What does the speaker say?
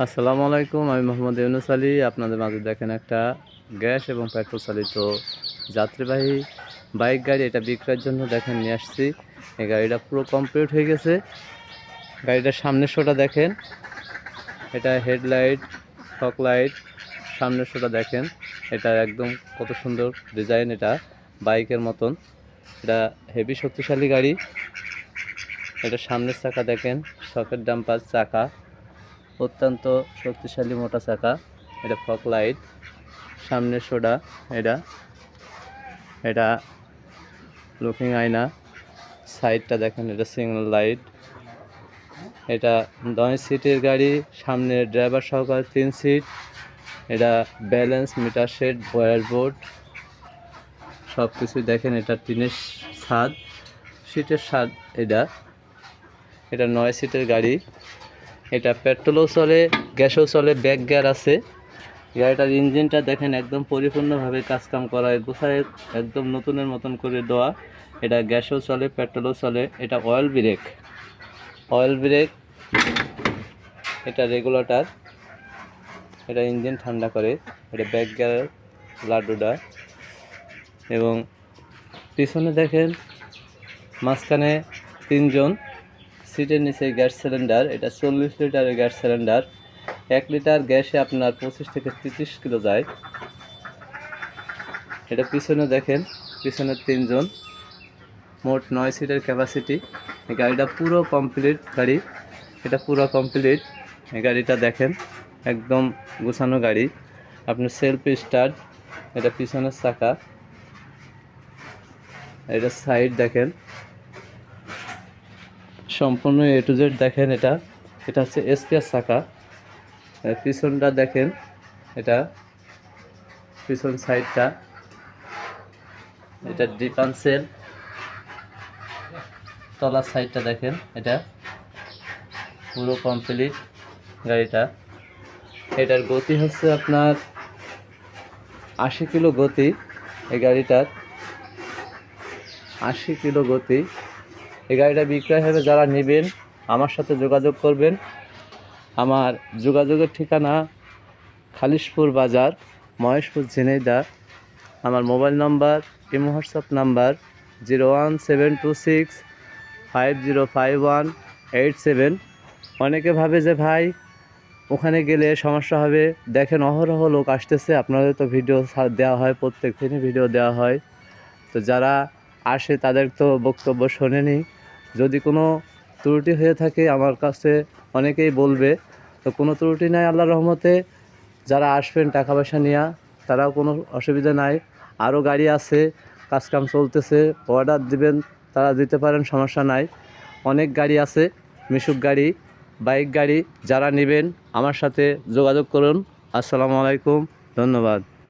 আসসালামু আলাইকুম, আমি মোহাম্মদ ইউনুস আলী। আপনাদের মাঝে দেখেন একটা গ্যাস এবং পেট্রোল চালিত যাত্রীবাহী বাইক গাড়ি, এটা বিক্রয়ের জন্য দেখেন নিয়ে আসছি। এই গাড়িটা পুরো কমপ্লিট হয়ে গেছে। গাড়িটার সামনের শোটা দেখেন। এটা হেডলাইট, ফক লাইট, সামনের শোটা দেখেন। এটা একদম কত সুন্দর ডিজাইন এটা, বাইকের মতন। এটা হেভি শক্তিশালী গাড়ি। এটা সামনের চাকা দেখেন সকেট ডাম্পার চাকা। অত্যন্ত শক্তিশালী মোটা চাকা। এটা ফক লাইট। সামনের সোডা। এটা এটা লুকিং আয়না। সাইডটা দেখেন, এটা সিগন্যাল লাইট। এটা নয় সিটের গাড়ি, সামনে ড্রাইভার সহকার তিন সিট। এটা ব্যালেন্স, মিটার সেট বয়ার বোর্ড। সব কিছু দেখেন, এটা টিনের ছাদ। সিটের ছাদ এটা। এটা নয় সিটের গাড়ি। এটা পেট্রোলও চলে, গ্যাসও চলে ব্যাক গিয়ার আছে। গাড়িটার ইঞ্জিনটা দেখেন একদম পরিপূর্ণভাবে কাজকাম করা গোছায় একদম নতুনের মতন করে দেওয়া। এটা গ্যাসও চলে, পেট্রোলও চলে, এটা অয়েল ব্রেক অয়েল ব্রেক এটা রেগুলেটার এটা ইঞ্জিন ঠান্ডা করে, এটা ব্যাক গিয়ার, লাড্ডুটা। এবং পিছনে দেখেন মাঝখানে তিনজন সিটের নিচে গ্যাস সিলিন্ডার, এটা চল্লিশ লিটারের গ্যাস সিলিন্ডার। এক লিটার গ্যাসে আপনার পঁচিশ থেকে তিরিশ কিলো যায়। এটা পিছনে দেখেন, পিছনে তিনজন। মোট নয় সিটের ক্যাপাসিটি এই গাড়িটা পুরো কমপ্লিট গাড়ি। এটা পুরো কমপ্লিট এই গাড়িটা দেখেন, একদম গোছানো গাড়ি। আপনার সেলফ স্টার্ট এটা পিছনের চাকা। এটা সাইড দেখেন। সম্পূর্ণ এ টু জেড দেখেন এটা। এটা হচ্ছে এসপিএস চাকা পিছনটা দেখেন। এটা পিছন সাইডটা। এটা ডিপান্সেল তলার সাইডটা দেখেন। এটা পুরো কমপ্লিট গাড়িটা। এটার গতি হচ্ছে আপনার আশি কিলো গতি এই গাড়িটার। আশি কিলো গতি। এই গাড়িটা বিক্রয় হবে যারা নেবেন, আমার সাথে যোগাযোগ করবেন। আমার যোগাযোগের ঠিকানা খালিশপুর বাজার, মহেশপুর ঝিনাইদা। আমার mobile number, imo WhatsApp number, zero one seven two six five zero five one eight seven. অনেকে ভাবে যে, ভাই, ওখানে গেলে সমস্যা হবে। দেখেন, অহরহ লোক আসতেছে। আপনাদের তো ভিডিও দেওয়া হয়, প্রত্যেক দিনই ভিডিও দেওয়া হয়। তো যারা আসে তাদের তো বক্তব্য শোনেনি। যদি কোনো ত্রুটি হয়ে থাকে, আমার কাছে অনেকেই বলবে, তো কোনো ত্রুটি নাই আল্লাহ রহমতে। যারা আসবেন টাকা পয়সা নিয়ে, তারাও কোনো অসুবিধা নাই। আরও গাড়ি আছে, কাজকাম চলতেছে, অর্ডার দিবেন, তারা দিতে পারেন, সমস্যা নাই। অনেক গাড়ি আছে, মিশুক গাড়ি, বাইক গাড়ি, যারা নেবেন, আমার সাথে যোগাযোগ করুন। আসসালামু আলাইকুম, ধন্যবাদ।